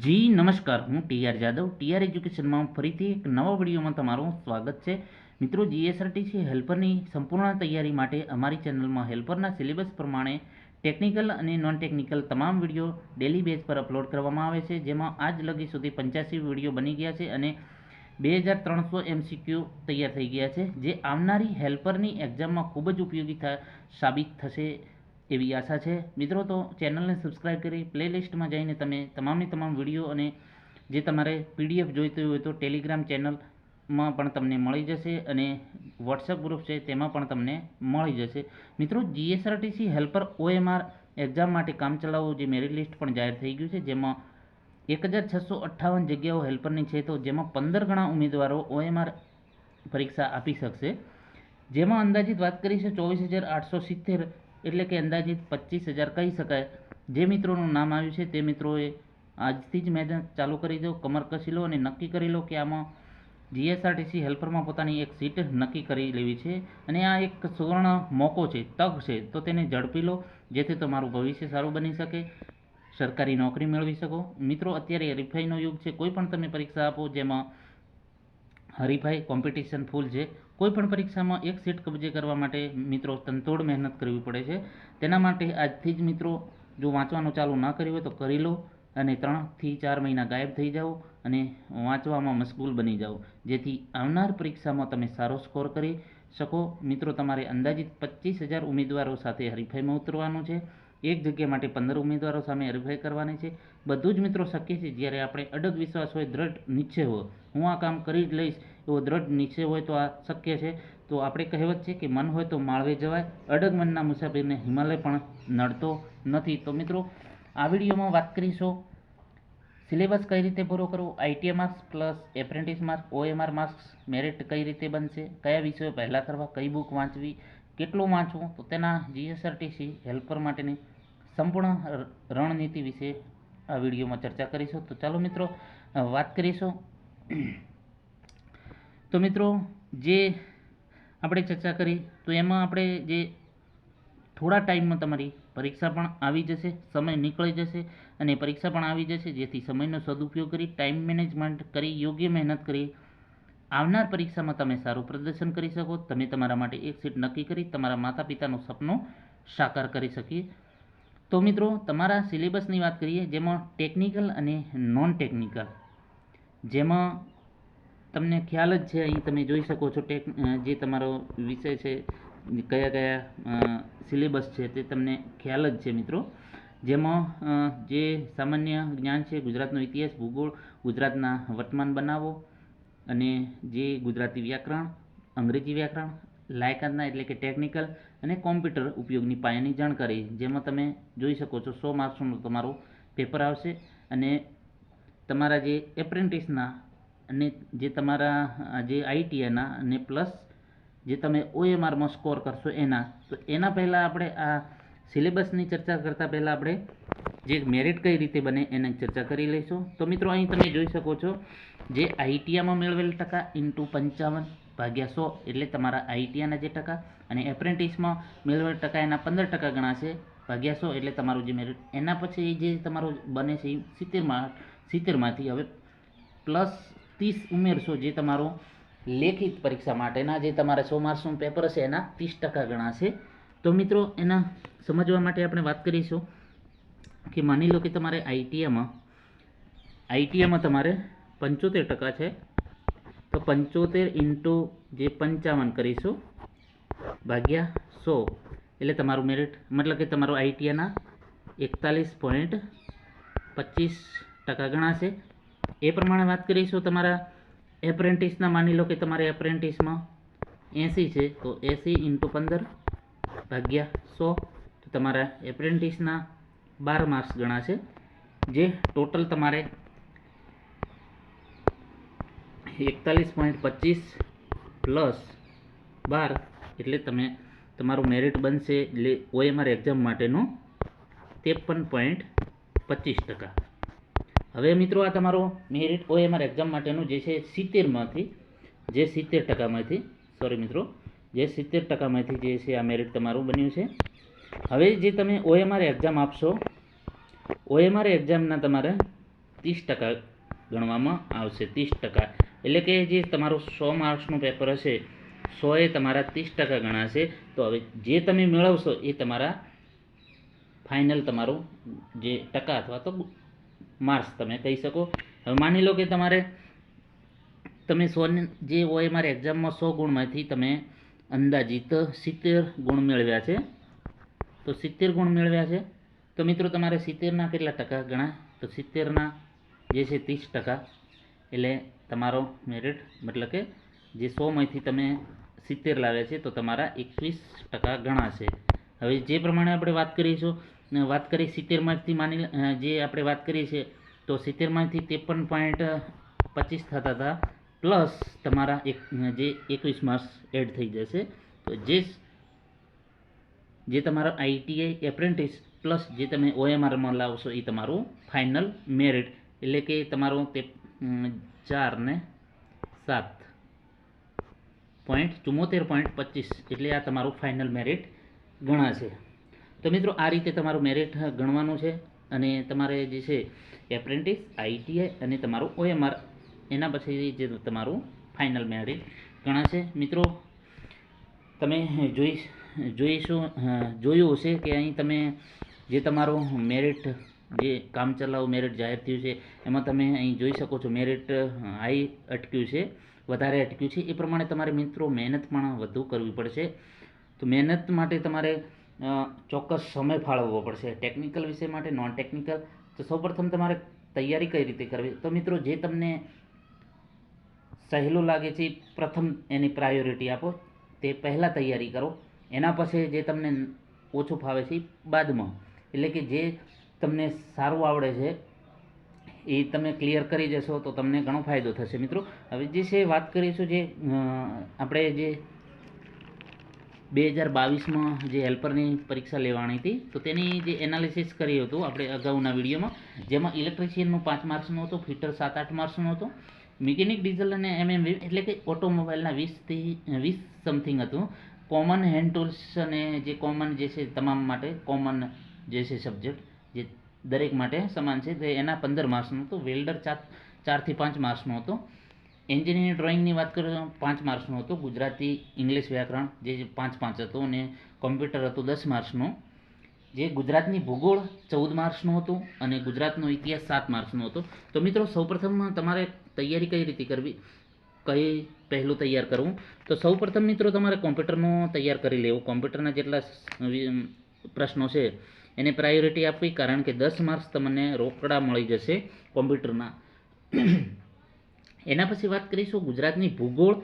જી, નમસ્કાર. હું TR Jadav. TR એજ્યુકેશનમાં ફરીથી એક નવા વિડીયોમાં તમારું સ્વાગત છે. મિત્રો, જીએસઆરટીસી હેલ્પરની સંપૂર્ણ તૈયારી માટે અમારી ચેનલમાં હેલ્પરના સિલેબસ પ્રમાણે ટેકનિકલ અને નોન ટેકનિકલ તમામ વીડિયો ડેલી બેઝ પર અપલોડ કરવામાં આવે છે, જેમાં આજ લગી સુધી પંચ્યાસી વીડિયો બની ગયા છે અને બે હજાર ત્રણસો એમસીક્યુ તૈયાર થઈ ગયા છે, જે આવનારી હેલ્પરની એક્ઝામમાં ખૂબ જ ઉપયોગી થ, સાબિત થશે. એવી આશા છે. મિત્રો, તો ચેનલને સબસ્ક્રાઈબ કરી પ્લેલિસ્ટમાં જઈને તમે તમામે તમામ વીડિયો અને જે તમારે પીડીએફ જોઈતી હોય તો ટેલિગ્રામ ચેનલમાં પણ તમને મળી જશે અને વોટ્સએપ ગ્રુપ છે તેમાં પણ તમને મળી જશે. મિત્રો જીએસઆરટીસી હેલ્પર ઓએમઆર એક્ઝામ માટે કામચલાઉ જે મેરિટ લિસ્ટ પણ જાહેર થઈ ગયું છે, જેમાં એક હજાર છસો અઠ્ઠાવન જગ્યાઓ હેલ્પરની છે, તો જેમાં પંદર ગણા ઉમેદવારો ઓએમઆર પરીક્ષા આપી શકશે. જેમાં અંદાજિત વાત કરીશું ચોવીસ હજાર આઠસો સિત્તેર એટલે કે અંદાજિત પચીસ હજાર કહી શકાય. જે મિત્રોનું નામ આવ્યું છે તે મિત્રોએ આજથી જ મહેનત ચાલુ કરી દો, કમર કસી લો અને નક્કી કરી લો કે આમાં જીએસઆરટીસી હેલ્પરમાં પોતાની એક સીટ નક્કી કરી લેવી છે. અને આ એક સુવર્ણ મોકો છે, તક છે, તો તેને ઝડપી લો, જેથી તમારું ભવિષ્ય સારું બની શકે, સરકારી નોકરી મેળવી શકો. મિત્રો, અત્યારે હરીફાઈનો યુગ છે, કોઈ પણ તમે પરીક્ષા આપો જેમાં હરીફાઈ કોમ્પિટિશન ફૂલ છે કોઈ પણ પરીક્ષામાં એક સીટ કબજે કરવા માટે મિત્રો તનતોડ મહેનત કરવી પડે છે. તેના માટે આજથી જ મિત્રો જો વાંચવાનું ચાલુ ના કર્યું હોય તો કરી લો અને ત્રણથી ચાર મહિના ગાયબ થઈ જાઓ અને વાંચવામાં મશગુલ બની જાઓ. જેથી આવનાર પરીક્ષામાં તમે સારો સ્કોર કરી શકો. મિત્રો, તમારે અંદાજિત પચીસ હજાર ઉમેદવારો સાથે હરીફાઈમાં ઉતરવાનું છે. એક જગ્યા માટે પંદર ઉમેદવારો સામે હરીફાઈ કરવાની છે. બધું જ મિત્રો શક્ય છે. જ્યારે આપણે અડગ વિશ્વાસ હોય, દ્રઢ નિશ્ચય હોય, હું આ કામ કરી જ લઈશ. એવો દ્રઢ નિશ્ચય હોય તો આ શક્ય છે. તો આપણે કહેવત છે કે મન હોય તો માળવે જવાય. અડગ મનના મુસાફરીને હિમાલય પણ નડતો નથી. તો મિત્રો, આ વિડીયોમાં વાત કરીશું સિલેબસ કઈ રીતે પૂરો કરવો, ITI marks plus apprentice marks OMR marks merit કઈ રીતે બનશે, કયા વિષયો પહેલાં કરવા, કઈ બુક વાંચવી, કેટલું વાંચવું, તો તેના જીએસઆરટીસી હેલ્પર માટેની સંપૂર્ણ રણનીતિ વિશે આ વિડીયોમાં ચર્ચા કરીશું. તો ચાલો મિત્રો વાત કરીશું. તો મિત્રો, જે આપણે ચર્ચા કરી, તો એમાં આપણે જે થોડા ટાઈમમાં તમારી પરીક્ષા પણ આવી જશે, સમય નીકળી જશે અને પરીક્ષા પણ આવી જશે, જેથી સમયનો સદુપયોગ કરી, ટાઈમ મેનેજમેન્ટ કરી, યોગ્ય મહેનત કરી, આવનાર પરીક્ષામાં તમે સારું પ્રદર્શન કરી શકો, તમે તમારા માટે એક સીટ નક્કી કરી, તમારા માતા પિતાનું સપનું સાકાર કરી શકીએ. તો મિત્રો, તમારા સિલેબસની વાત કરીએ, જેમાં ટેકનિકલ અને નોન ટેકનિકલ જેમાં તમને ખ્યાલ જ છે, અહીં તમે જોઈ શકો છો ટેક જે તમારો વિષય છે, કયા કયા સિલેબસ છે તે તમને ખ્યાલ જ છે મિત્રો. જેમાં જે સામાન્ય જ્ઞાન છે, ગુજરાતનો ઇતિહાસ, ભૂગોળ, ગુજરાતના વર્તમાન બનાવો અને જે ગુજરાતી વ્યાકરણ, અંગ્રેજી વ્યાકરણ, લાયકાતના એટલે કે ટેકનિકલ અને કોમ્પ્યુટર ઉપયોગની પાયાની જાણકારી, જેમાં તમે જોઈ શકો છો સો માર્ક્સનું તમારું પેપર આવશે અને તમારા જે એપ્રેન્ટિસના અને જે તમારા જે આઈટીઆના અને પ્લસ જે તમે ઓએમઆરમાં સ્કોર કરશો એના, તો એના પહેલાં આપણે આ સિલેબસની ચર્ચા કરતાં પહેલાં આપણે જે મેરિટ કઈ રીતે બને એની ચર્ચા કરી લઈશું. તો મિત્રો, અહીં તમે જોઈ શકો છો જે આઈટીઆમાં મેળવેલ ટકા ઇન્ટુ પંચાવન ભાગ્યા સો એટલે તમારા આઈટીઆના જે ટકા અને એપ્રેન્ટિસમાં મેળવેલ ટકા એના પંદર ટકા ગણાશે ભાગ્યા સો એટલે તમારું જે મેરિટ એના પછી જે તમારું બને છે એ સિત્તેરમાં સિત્તેરમાંથી હવે પ્લસ ત્રીસ ઉમેરશો જે તમારો લેખિત પરીક્ષા માટેના, જે તમારે સો માર્ક્સનું પેપર હશે, એના ત્રીસ ટકા ગણાશે. તો મિત્રો, એના સમજવા માટે આપણે વાત કરીશું કે માની લો કે તમારે આઈટીઆઈમાં આઈટીઆઈમાં તમારે પંચોતેર ટકા છે. તો પંચોતેર ઇન્ટુ જે પંચાવન કરીશું, ભાગ્યા સો, એટલે તમારું મેરિટ, મતલબ કે તમારું આઈટીઆઈના એકતાલીસ પોઈન્ટ પચીસ ટકા ગણાશે. એ પ્રમાણે વાત કરીશું, તમારા એપ્રેન્ટિસના માની લો કે તમારે એપ્રેન્ટિસમાં એંસી છે, તો એંસી ઇન્ટુ પંદર ભાગ્યા સો, તો તમારા એપ્રેન્ટિસના બાર માર્ક્સ ગણાશે, જે ટોટલ તમારે એકતાલીસ પોઈન્ટ પચીસ પ્લસ બાર, એટલે તમે, તમારું મેરિટ બનશે, એટલે ઓએમઆર એક્ઝામ માટેનું ત્રેપન પોઈન્ટ પચીસ ટકા. હવે મિત્રો આ તમારો મેરિટ ઓએમઆર એક્ઝામ માટેનું જે છે સિત્તેરમાંથી, જે સિત્તેર ટકામાંથી સોરી મિત્રો, જે સિત્તેર ટકામાંથી જે છે આ મેરિટ તમારું બન્યું છે. હવે જે તમે ઓએમઆર એક્ઝામ આપશો ઓએમઆર એક્ઝામના તમારે ત્રીસ ટકા ગણવામાં આવશે, ત્રીસ ટકા. એટલે કે જે તમારું સો માર્ક્સનું પેપર હશે, સોએ તમારા ત્રીસ ટકા ગણાશે. તો હવે જે તમે મેળવશો એ તમારા ફાઇનલ તમારું જે ટકા અથવા તો માર્ક્સ તમે કહી શકો. હવે માની લો કે તમારે, તમે સો જે હોય મારે એક્ઝામમાં સો ગુણમાંથી તમે અંદાજિત સિત્તેર ગુણ મેળવ્યા છે. તો સિત્તેર ગુણ મેળવ્યા છે. તો મિત્રો તમારે સિત્તેરના કેટલા ટકા ગણા? તો સિત્તેરના જે છે ત્રીસ ટકા. એટલે તમારો મેરિટ, મતલબ કે જે સોમાંથી તમે સિત્તેર લાવ્યા છે, તો તમારા એકવીસ ટકા ગણાશે. હવે જે પ્રમાણે આપણે વાત કરીશું વાત કરી સિત્તેરમાંથી માની જે આપણે વાત કરી છે તો સિત્તેરમાંથી ત્રેપન પોઈન્ટ પચીસ થતા હતા, પ્લસ તમારા એક જે એકવીસ માર્ક્સ એડ થઈ જશે, તો જે જે તમારો આઈટીઆઈ એપ્રેન્ટિસ પ્લસ જે તમે ઓએમઆરમાં લાવશો એ તમારું ફાઇનલ મેરિટ, એટલે કે તમારું તે ચાર ને સાત પોઈન્ટ ચુમ્મોતેર પોઈન્ટ પચીસ, એટલે આ તમારું ફાઇનલ મેરિટ ગણાશે. તો મિત્રો, આ રીતે તમારું મેરિટ ગણવાનું છે અને તમારે જે છે, એપ્રેન્ટિસ, આઈટીઆઈ અને તમારું ઓએમઆર, એના પછી જે તમારું ફાઇનલ મેરિટ ગણાશે. મિત્રો, તમે જોઈ, જોઈશું, જોયું હશે કે અહીં તમે જે તમારું મેરિટ, જે કામચલાઉ મેરિટ જાહેર થયું છે, એમાં તમે અહીં જોઈ શકો છો મેરિટ હાઈ અટક્યું છે, વધારે અટક્યું છે. એ પ્રમાણે તમારે મિત્રો મહેનત પણ વધુ કરવી પડશે. તો મહેનત માટે તમારે ચોક્કસ સમય ફાળવવો પડશે. ટેકનિકલ વિષય માટે નોન ટેકનિકલ તો સૌપ્રથમ તમારે તૈયારી કઈ રીતે કરવી? તો મિત્રો, જે તમને સહેલું લાગે છે પ્રથમ એની પ્રાયોરિટી આપો. તે પહેલાં તૈયારી કરો. એના પછી જે તમને ઓછું ફાવે છે બાદમાં. એટલે કે જે તમને સારું આવડે છે એ તમે ક્લિયર કરી જશો તો તમને ઘણો ફાયદો થશે મિત્રો. હવે જે છે વાત કરીશું જે આપણે જે બે હજાર બાવીસમાં જે હેલ્પરની પરીક્ષા લેવાની હતી, તો તેની જે એનાલિસિસ કર્યું હતું આપણે અગાઉના વિડીયોમાં, જેમાં ઇલેક્ટ્રિશિયનનું પાંચ માર્ક્સનું હતું ફિટર સાત આઠ માર્ક્સનું હતું મિકેનિક ડીઝલ અને એમએમ એટલે કે ઓટોમોબાઈલના વીસથી વીસ સમથિંગ હતું. કોમન હેન્ડ ટૂલ્સ અને જે કોમન જે છે તમામ માટે કોમન જે છે સબ્જેક્ટ જે દરેક માટે સમાન છે, તે એના પંદર માર્ક્સનું હતું. વેલ્ડર ચાર, ચારથી પાંચ માર્ક્સનું હતું. એન્જિનિયરિંગ ડ્રોઈંગની વાત કરું પાંચ માર્ક્સનું હતું, ગુજરાતી, ઇંગ્લિશ વ્યાકરણ, જે પાંચ પાંચ હતું અને કોમ્પ્યુટર હતું દસ માર્ક્સનું. જે ગુજરાતની ભૂગોળ ચૌદ માર્ક્સનું હતું અને ગુજરાતનો ઇતિહાસ સાત માર્ક્સનો હતો. તો મિત્રો, સૌપ્રથમ તમારે તૈયારી કઈ રીતે કરવી? કઈ પહેલું તૈયાર કરવું? તો સૌપ્રથમ મિત્રો, તમારે કોમ્પ્યુટરનું તૈયાર કરી લેવું. કોમ્પ્યુટરના જેટલા પ્રશ્નો છે, એને પ્રાયોરિટી આપવી, કારણ કે દસ માર્ક્સ તમને રોકડા મળી જશે કોમ્પ્યુટરના. એના પછી વાત કરીશું ગુજરાતની ભૂગોળ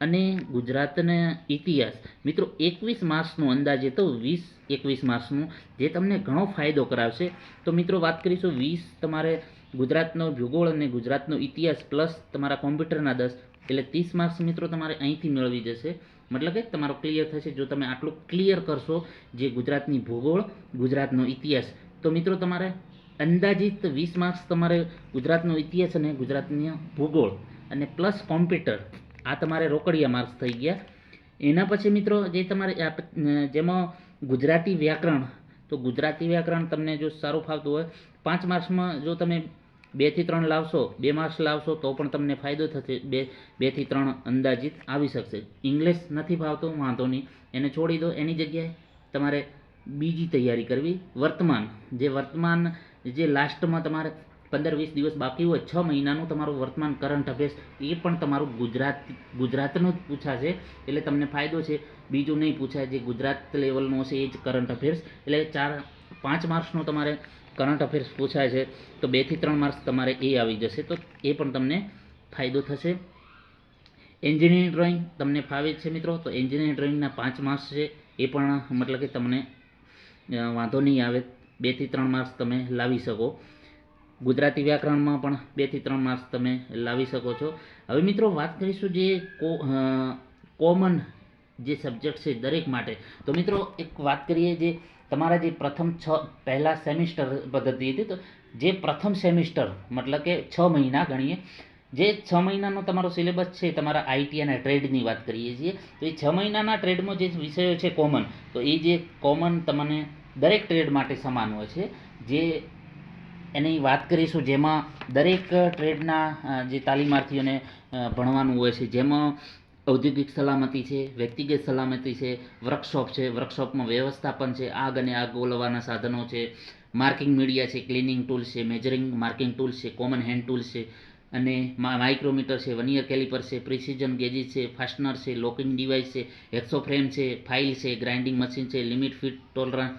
અને ગુજરાતના ઇતિહાસ. મિત્રો, એકવીસ માર્ક્સનું અંદાજે તો વીસ એકવીસ માર્ચનું જે તમને ઘણો ફાયદો કરાવશે. તો મિત્રો, વાત કરીશું વીસ તમારે ગુજરાતનો ભૂગોળ અને ગુજરાતનો ઇતિહાસ પ્લસ તમારા કોમ્પ્યુટરના દસ. એટલે ત્રીસ માર્ક્સ મિત્રો તમારે અહીંથી મેળવી જશે મતલબ કે તમારો ક્લિયર થશે જો તમે આટલું ક્લિયર કરશો જે ગુજરાતની ભૂગોળ, ગુજરાતનો ઇતિહાસ. તો મિત્રો, તમારે અંદાજિત વીસ માર્ક્સ તમારે ગુજરાતનો ઇતિહાસ અને ગુજરાતની ભૂગોળ અને પ્લસ કોમ્પ્યુટર, આ તમારે રોકડિયા માર્ક્સ થઈ ગયા. એના પછી મિત્રો જે તમારે જેમાં ગુજરાતી વ્યાકરણ, તો ગુજરાતી વ્યાકરણ તમને જો સારું ફાવતું હોય, પાંચ માર્ક્સમાં જો તમે બેથી ત્રણ લાવશો, બે માર્ક્સ લાવશો, તો પણ તમને ફાયદો થશે, બે બેથી ત્રણ અંદાજિત આવી શકશે. ઇંગ્લિશ નથી ફાવતું, વાંધો નહીં. એને છોડી દો, એની જગ્યાએ તમારે બીજી તૈયારી કરવી. વર્તમાન, જે વર્તમાન જે લાસ્ટમાં તમારે પંદર વીસ દિવસ બાકી હોય, છ મહિનાનું તમારું વર્તમાન કરંટ અફેર્સ એ પણ તમારું ગુજરાત, ગુજરાતનું જ પૂછાશે. એટલે તમને ફાયદો છે. બીજું નહીં પૂછાય, જે ગુજરાત લેવલનું હશે એ જ કરંટ અફેર્સ એટલે ચાર, પાંચ માર્ક્સનું તમારે કરંટ અફેર્સ પૂછાય છે. તો બેથી ત્રણ માર્ક્સ તમારે એ આવી જશે. તો એ પણ તમને ફાયદો થશે. એન્જિનિયરિંગ ડ્રોઈંગ તમને ફાવે છે મિત્રો. તો એન્જિનિયરિંગ ડ્રોઈંગના પાંચ માર્ક્સ છે. એ પણ મતલબ કે તમને વાંધો નહીં આવે. બેથી ત્રણ માર્ક્સ તમે લાવી શકો. ગુજરાતી વ્યાકરણમાં પણ બેથી ત્રણ માર્ક્સ તમે લાવી શકો છો. હવે મિત્રો વાત કરીશું જે કોમન જે સબ્જેક્ટ છે દરેક માટે. તો મિત્રો એક વાત કરીએ જે તમારા જે પ્રથમ છ, પહેલાં સેમિસ્ટર પદ્ધતિ હતી તો જે પ્રથમ સેમિસ્ટર મતલબ કે છ મહિના ગણીએ. જે છ મહિનાનો તમારો સિલેબસ છે તમારા આઈટી અને ટ્રેડની વાત કરીએ છીએ. તો એ છ મહિનાના ટ્રેડમાં જે વિષયો છે કોમન, તો એ જે કોમન તમને દરેક ટ્રેડ માટે સમાન હોય છે. જે એની વાત કરીશું, જેમાં દરેક ટ્રેડના જે તાલીમાર્થીઓને ભણવાનું હોય છે. જેમાં ઔદ્યોગિક સલામતી છે, વ્યક્તિગત સલામતી છે વર્કશોપ છે વર્કશોપમાં વ્યવસ્થાપન છે, આગ અને આગ ઓલવવાના સાધનો છે માર્કિંગ મીડિયા છે ક્લિનિંગ ટૂલ્સ છે મેજરિંગ માર્કિંગ ટૂલ્સ છે કોમન હેન્ડ ટૂલ્સ છે, અને માઇક્રોમીટર છે વનિયર કેલિપર છે પ્રિસિઝન ગેજીસ છે ફાસ્ટનર છે લોકિંગ ડિવાઇસ છે હેક્સો ફ્રેમ છે ફાઇલ છે ગ્રાઇન્ડિંગ મશીન છે limit fit tolerance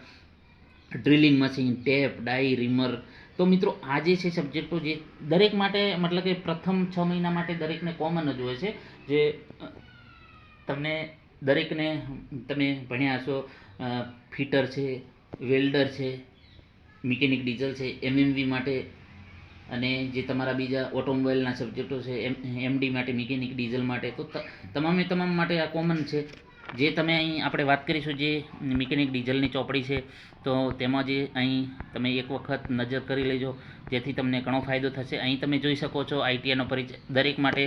drilling machine tap die reamer તો મિત્રો, આ જે છે સબ્જેક્ટો જે દરેક માટે, મતલબ કે પ્રથમ છ મહિના માટે દરેકને કોમન જ હોય છે, જે તમને દરેકને, તમે ભણ્યા હશો ફિટર છે વેલ્ડર છે મિકેનિક ડીઝલ છે એમએમવી માટે, અને જે તમારા બીજા ઓટોમોબાઈલના સબ્જેક્ટો છે એમ એમડી માટે મિકેનિક ડીઝલ માટે, ત- તમામે તમામ માટે આ કોમન છે. જે તમે અહીં આપણે વાત કરીશું જે મિકેનિક ડીઝલની ચોપડી છે, તો તેમાં જે અહીં તમે એક વખત નજર કરી લેજો, જેથી તમને ઘણો ફાયદો થશે. અહીં તમે જોઈ શકો છો આઈટીઆઈનો પરિચય. દરેક માટે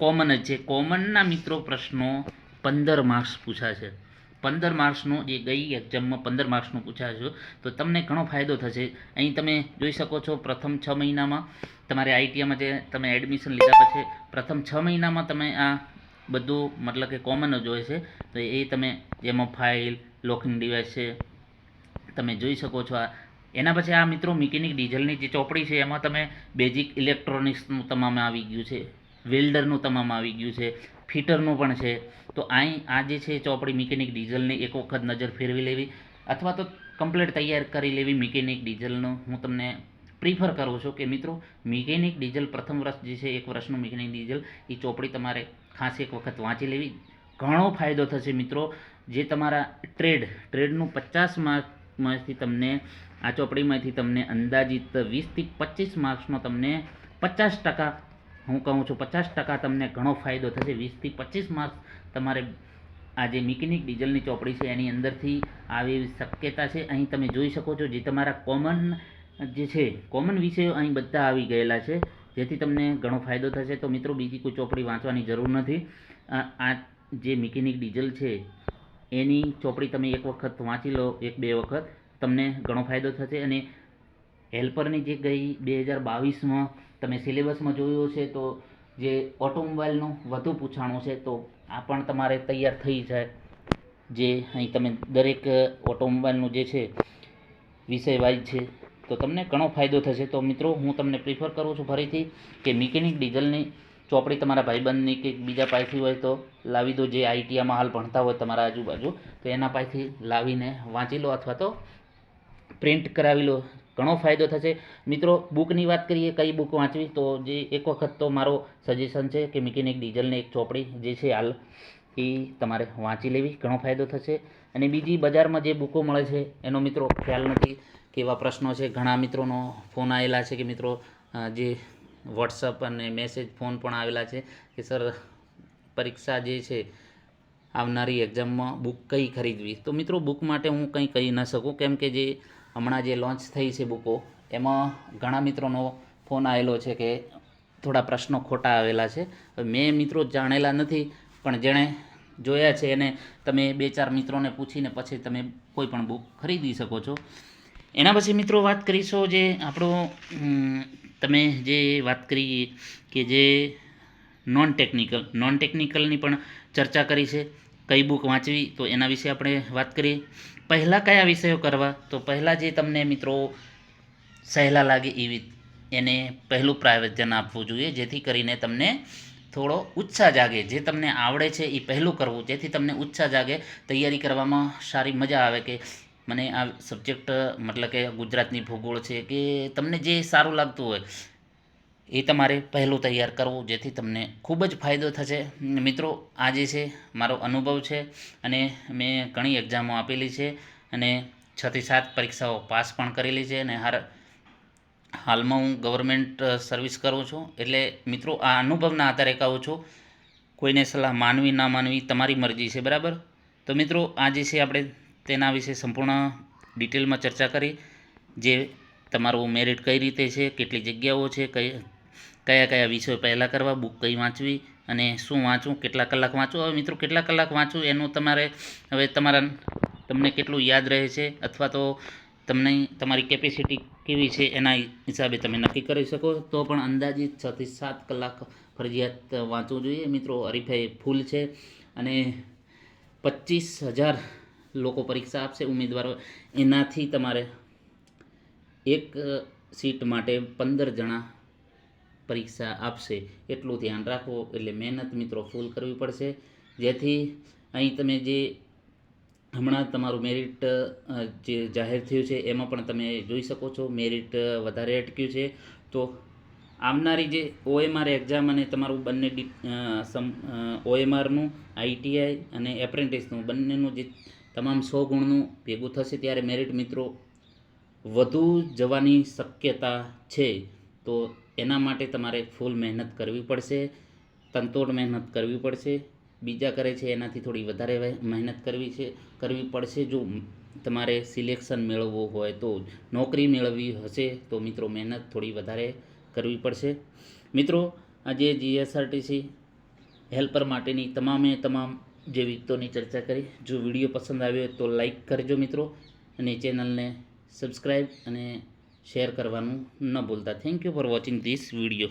કોમન જ છે. કોમનના મિત્રો પ્રશ્નો પંદર માર્ક્સ પૂછાશે પંદર માર્ક્સનું જે ગઈ એક્ઝામમાં પંદર માર્ક્સનું પૂછાશે તો તમને ઘણો ફાયદો થશે. અહીં તમે જોઈ શકો છો પ્રથમ છ મહિનામાં તમારે આઈટીઆઈમાં જે તમે એડમિશન લીધા પછી પ્રથમ છ મહિનામાં તમે આ બધું મતલબ કે કોમન જ હોય છે. તો એ તમે જેમાં ફાઇલ લોકિંગ ડિવાઇસ છે, તમે જોઈ શકો છો આ. એના પછી આ મિત્રો મિકેનિક ડીઝલની જે ચોપડી છે, એમાં તમે બેઝિક ઇલેક્ટ્રોનિક્સનું તમામ આવી ગયું છે. વેલ્ડરનું તમામ આવી ગયું છે. ફિટરનું પણ છે. તો અહીં આ જે છે ચોપડી મિકેનિક ડીઝલની એક વખત નજર ફેરવી લેવી અથવા તો કમ્પ્લીટ તૈયાર કરી લેવી મિકેનિક ડીઝલનું હું તમને પ્રિફર કરું છું કે મિત્રો મિકેનિક ડીઝલ પ્રથમ વર્ષ જે છે, એક વર્ષનું મિકેનિક ડીઝલ એ ચોપડી તમારે ખાસ એક વખત વાંચી લેવી. ઘણો ફાયદો થશે મિત્રો, જે તમારા ટ્રેડ, ટ્રેડનું પચાસ માર્કમાંથી તમને, આ ચોપડીમાંથી તમને અંદાજિત વીસથી પચીસ માર્ક્સનો તમને પચાસ ટકા, હું કહું છું પચાસ ટકા તમને ઘણો ફાયદો થશે. વીસથી પચીસ માર્ક્સ તમારે આ જે મિકેનિક ડીઝલની ચોપડી છે એની અંદરથી આવી શક્યતા છે. અહીં તમે જોઈ શકો છો જે તમારા કોમન જે છે, કોમન વિષયો અહીં બધા આવી ગયેલા છે. જેથી તમને ઘણો ફાયદો થશે. તો મિત્રો, બીજી કોઈ ચોપડી વાંચવાની જરૂર નથી. આ જે મિકેનિક ડીઝલ છે, એની ચોપડી તમે એક વખત વાંચી લો, એક બે વખત, તમને ઘણો ફાયદો થશે. અને હેલ્પરની જે ગઈ બે હજાર બાવીસમાં તમે સિલેબસમાં જોયું છે તો જે ઓટોમોબાઈલનું વધુ પૂછાણું છે, તો આ પણ તમારે તૈયાર થઈ જાય. જે અહીં તમે દરેક ઓટોમોબાઈલનું જે છે વિષય વાઇઝ છે તો તમને ઘણો ફાયદો થશે. તો મિત્રો, હું તમને પ્રિફર કરું છું ફરીથી કે મિકેનિક ડીઝલની ચોપડી તમારા ભાઈબંધની કે બીજા પાસેથી હોય તો લાવી દો. જે આઈટીઆઈમાં હાલ ભણતા હોય તમારા આજુબાજુ, તો એના પાસેથી લાવીને વાંચી લો અથવા તો પ્રિન્ટ કરાવી લો. ઘણો ફાયદો થશે. મિત્રો, બુકની વાત કરીએ, કઈ બુક વાંચવી? તો જે એક વખત તો મારો સજેશન છે કે મિકેનિક ડીઝલની એક ચોપડી જે છે હાલ, એ તમારે વાંચી લેવી. ઘણો ફાયદો થશે. અને બીજી બજારમાં જે બુકો મળે છે, એનો મિત્રો ખ્યાલ નથી. કેવા પ્રશ્નો છે? ઘણા મિત્રોનો ફોન આવેલા છે કે મિત્રો જે વોટ્સઅપ અને મેસેજ ફોન પણ આવેલા છે કે સર પરીક્ષા જે છે, આવનારી એક્ઝામમાં બુક કઈ ખરીદવી? તો મિત્રો બુક માટે હું કંઈ કહી ન શકું. કેમ કે જે હમણાં જે લોન્ચ થઈ છે બુકો, એમાં ઘણા મિત્રોનો ફોન આવેલો છે કે થોડા પ્રશ્નો ખોટા આવેલા છે. મેં મિત્રો જાણેલા નથી, પણ જેણે જોયા છે, એને તમે બે ચાર મિત્રોને પૂછીને પછી તમે કોઈ પણ બુક ખરીદી શકો છો. એના પછી મિત્રો વાત કરીશું જે આપણો તમે જે વાત કરી કે જે નોન ટેકનિકલ નોન ટેકનિકલની પણ ચર્ચા કરી છે, કઈ બુક વાંચવી, તો એના વિશે આપણે વાત કરીએ. પહેલાં કયા વિષયો કરવા? તો પહેલાં જે તમને મિત્રો સહેલા લાગે એવી, એને પહેલું પ્રાયોજન આપવું જોઈએ, જેથી કરીને તમને થોડો ઉત્સાહ જાગે. જે તમને આવડે છે એ પહેલું કરવું, જેથી તમને ઉત્સાહ જાગે, તૈયારી કરવામાં સારી મજા આવે કે મને આ સબ્જેક્ટ મતલબ કે ગુજરાતની ભૂગોળ છે કે તમને જે સારું લાગતું હોય, એ તમારે પહેલું તૈયાર કરવું, જેથી તમને ખૂબ જ ફાયદો થશે. મિત્રો, આ જે છે, મારો અનુભવ છે અને મેં ઘણી એક્ઝામો આપેલી છે અને છથી સાત પરીક્ષાઓ પાસ પણ કરેલી છે અને હાર, હાલમાં હું ગવર્મેન્ટ સર્વિસ કરું છું. એટલે મિત્રો, આ અનુભવના આધારે કહું છું, કોઈને સલાહ માનવી, ના માનવી તમારી મરજી છે, બરાબર? તો મિત્રો, આ જે છે આપણે તેના વિશે સંપૂર્ણ ડિટેલમાં ચર્ચા કરી, જે તમારું મેરિટ કઈ રીતે છે, કેટલી જગ્યાઓ છે, કઈ, કયા કયા વિષયો પહેલાં કરવા બુક કઈ વાંચવી અને શું વાંચવું, કેટલા કલાક વાંચવું. હવે મિત્રો, કેટલા કલાક વાંચવું એનું તમારે, હવે તમારા, તમને કેટલું યાદ રહે છે અથવા તો તમને તમારી કેપેસિટી કેવી છે એના હિસાબે તમે નક્કી કરી શકો. તો પણ અંદાજિત છથી સાત કલાક ફરજિયાત વાંચવું જોઈએ. મિત્રો, હરીફાઈ ફૂલ છે અને પચીસ હજાર લોકો પરીક્ષા આપશે, ઉમેદવારો એનાથી તમારે એક સીટ માટે પંદર જણા પરીક્ષા આપશે. એટલું ધ્યાન રાખો, એટલે મહેનત મિત્રો ફૂલ કરવી પડશે. જેથી અહીં તમે જે હમણાં તમારું મેરિટ જે જાહેર થયું છે, એમાં પણ તમે જોઈ શકો છો, મેરિટ વધારે અટક્યું છે. તો આવનારી જે ઓએમઆર એક્ઝામ અને તમારું બંને સમ ઓએમઆરનું આઈટીઆઈ અને એપ્રેન્ટિસનું બંનેનું જે તમામ સો ગુણનું ભેગું થશે ત્યારે મેરિટ મિત્રો, વધુ જવાની શક્યતા છે તો એના માટે તમારે ફૂલ મહેનત કરવી પડશે તંતોડ મહેનત કરવી પડશે. બીજા કરે છે એનાથી થોડી વધારે મહેનત કરવી છે, કરવી પડશે. જો તમારે સિલેક્શન મેળવવું હોય તો નોકરી મેળવવી હશે તો મિત્રો મહેનત થોડી વધારે કરવી પડશે. મિત્રો, આજે જીએસઆરટીસી હેલ્પર માટેની તમામે તમામ જે વિગતોની ચર્ચા કરી. જો વીડિયો પસંદ આવ્યો તો લાઈક કરજો મિત્રો અને ચેનલને સબસ્ક્રાઈબ અને શેર કરવાનું ન ભૂલતા. Thank you for watching this video